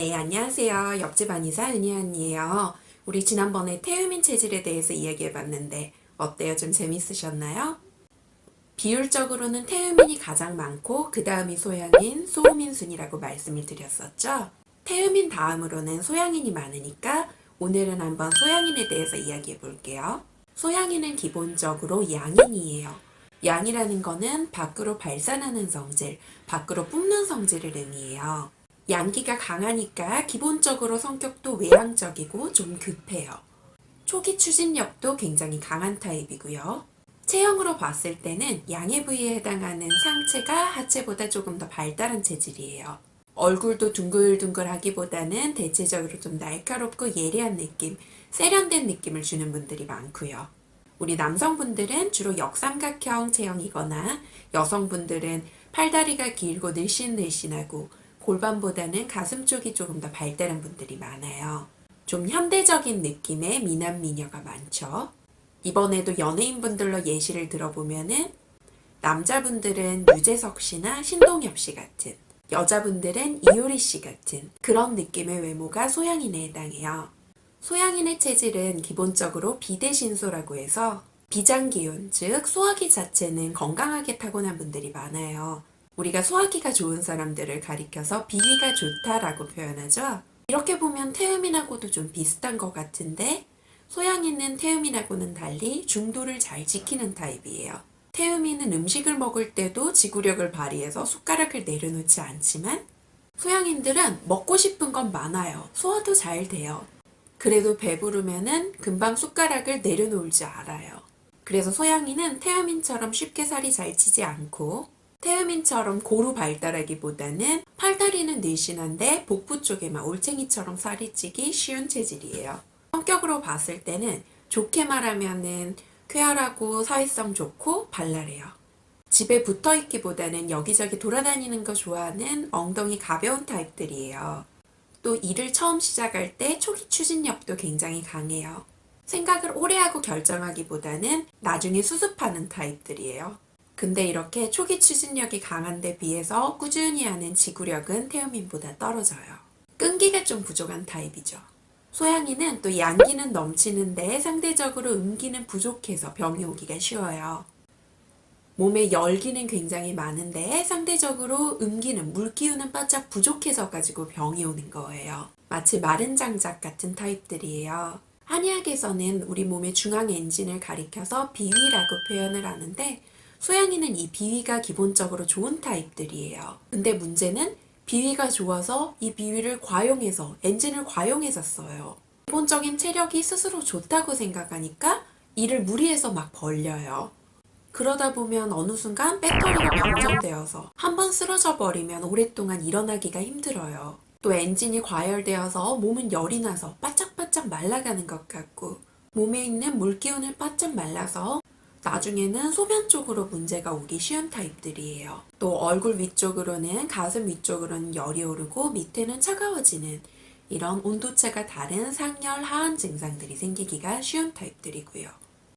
네, 안녕하세요. 옆집 안이사 은희 언니예요. 우리 지난번에 태음인 체질에 대해서 이야기해 봤는데 어때요? 좀 재밌으셨나요? 비율적으로는 태음인이 가장 많고 그 다음이 소양인, 소음인 순이라고 말씀을 드렸었죠. 태음인 다음으로는 소양인이 많으니까 오늘은 한번 소양인에 대해서 이야기해 볼게요. 소양인은 기본적으로 양인이에요. 양이라는 거는 밖으로 발산하는 성질, 밖으로 뿜는 성질을 의미해요. 양기가 강하니까 기본적으로 성격도 외향적이고 좀 급해요. 초기 추진력도 굉장히 강한 타입이고요. 체형으로 봤을 때는 양의 부위에 해당하는 상체가 하체보다 조금 더 발달한 체질이에요. 얼굴도 둥글둥글하기보다는 대체적으로 좀 날카롭고 예리한 느낌, 세련된 느낌을 주는 분들이 많고요. 우리 남성분들은 주로 역삼각형 체형이거나 여성분들은 팔다리가 길고 늘씬늘씬하고 골반보다는 가슴 쪽이 조금 더 발달한 분들이 많아요. 좀 현대적인 느낌의 미남 미녀가 많죠. 이번에도 연예인분들로 예시를 들어보면은 남자분들은 유재석 씨나 신동엽 씨 같은 여자분들은 이효리 씨 같은 그런 느낌의 외모가 소양인에 해당해요. 소양인의 체질은 기본적으로 비대신소라고 해서 비장기운, 즉 소화기 자체는 건강하게 타고난 분들이 많아요. 우리가 소화기가 좋은 사람들을 가리켜서 비위가 좋다라고 표현하죠. 이렇게 보면 태음인하고도 좀 비슷한 것 같은데 소양인은 태음인하고는 달리 중도를 잘 지키는 타입이에요. 태음인은 음식을 먹을 때도 지구력을 발휘해서 숟가락을 내려놓지 않지만 소양인들은 먹고 싶은 건 많아요. 소화도 잘 돼요. 그래도 배부르면은 금방 숟가락을 내려놓을 줄 알아요. 그래서 소양이는 태음인처럼 쉽게 살이 잘 찌지 않고 태음인처럼 고루 발달하기보다는 팔다리는 늘씬한데 복부 쪽에만 올챙이처럼 살이 찌기 쉬운 체질이에요. 성격으로 봤을 때는 좋게 말하면은 쾌활하고 사회성 좋고 발랄해요. 집에 붙어 있기보다는 여기저기 돌아다니는 거 좋아하는 엉덩이 가벼운 타입들이에요. 또 일을 처음 시작할 때 초기 추진력도 굉장히 강해요. 생각을 오래 하고 결정하기보다는 나중에 수습하는 타입들이에요. 근데 이렇게 초기 추진력이 강한 데 비해서 꾸준히 하는 지구력은 태음인보다 떨어져요. 끈기가 좀 부족한 타입이죠. 소양이는 또 양기는 넘치는데 상대적으로 음기는 부족해서 병이 오기가 쉬워요. 몸에 열기는 굉장히 많은데 상대적으로 음기는 물기운은 바짝 부족해서 가지고 병이 오는 거예요. 마치 마른 장작 같은 타입들이에요. 한의학에서는 우리 몸의 중앙 엔진을 가리켜서 비위라고 표현을 하는데 소양이는 이 비위가 기본적으로 좋은 타입들이에요. 근데 문제는 비위가 좋아서 이 비위를 과용해서 엔진을 과용해서 써요. 기본적인 체력이 스스로 좋다고 생각하니까 이를 무리해서 막 벌려요. 그러다 보면 어느 순간 배터리가 방전되어서 한 번 쓰러져 버리면 오랫동안 일어나기가 힘들어요. 또 엔진이 과열되어서 몸은 열이 나서 바짝바짝 말라가는 것 같고 몸에 있는 물기운을 바짝 말라서 나중에는 소변 쪽으로 문제가 오기 쉬운 타입들이에요. 또 얼굴 위쪽으로는 가슴 위쪽으로는 열이 오르고 밑에는 차가워지는 이런 온도차가 다른 상열 하한 증상들이 생기기가 쉬운 타입들이고요.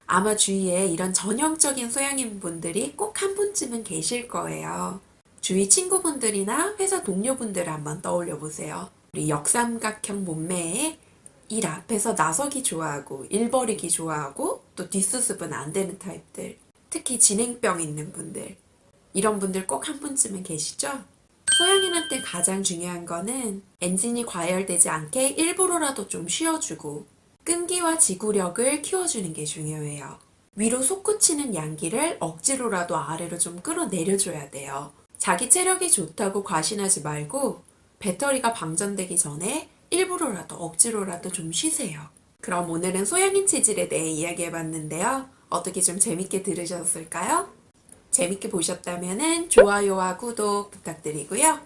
아마 주위에 이런 전형적인 소양인 분들이 꼭 한 분쯤은 계실 거예요. 주위 친구분들이나 회사 동료분들을 한번 떠올려 보세요. 우리 역삼각형 몸매에 일 앞에서 나서기 좋아하고 일 버리기 좋아하고 또 뒷수습은 안 되는 타입들 특히 진행병 있는 분들 이런 분들 꼭 한 분쯤은 계시죠? 소양인한테 가장 중요한 거는 엔진이 과열되지 않게 일부러라도 좀 쉬어주고 끈기와 지구력을 키워주는 게 중요해요. 위로 솟구치는 양기를 억지로라도 아래로 좀 끌어내려줘야 돼요. 자기 체력이 좋다고 과신하지 말고 배터리가 방전되기 전에 일부러라도 억지로라도 좀 쉬세요. 그럼 오늘은 소양인 체질에 대해 이야기해 봤는데요. 어떻게 좀 재밌게 들으셨을까요? 재밌게 보셨다면 좋아요와 구독 부탁드리고요.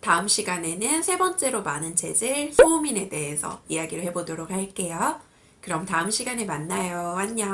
다음 시간에는 세 번째로 많은 체질 소음인에 대해서 이야기를 해보도록 할게요. 그럼 다음 시간에 만나요. 안녕.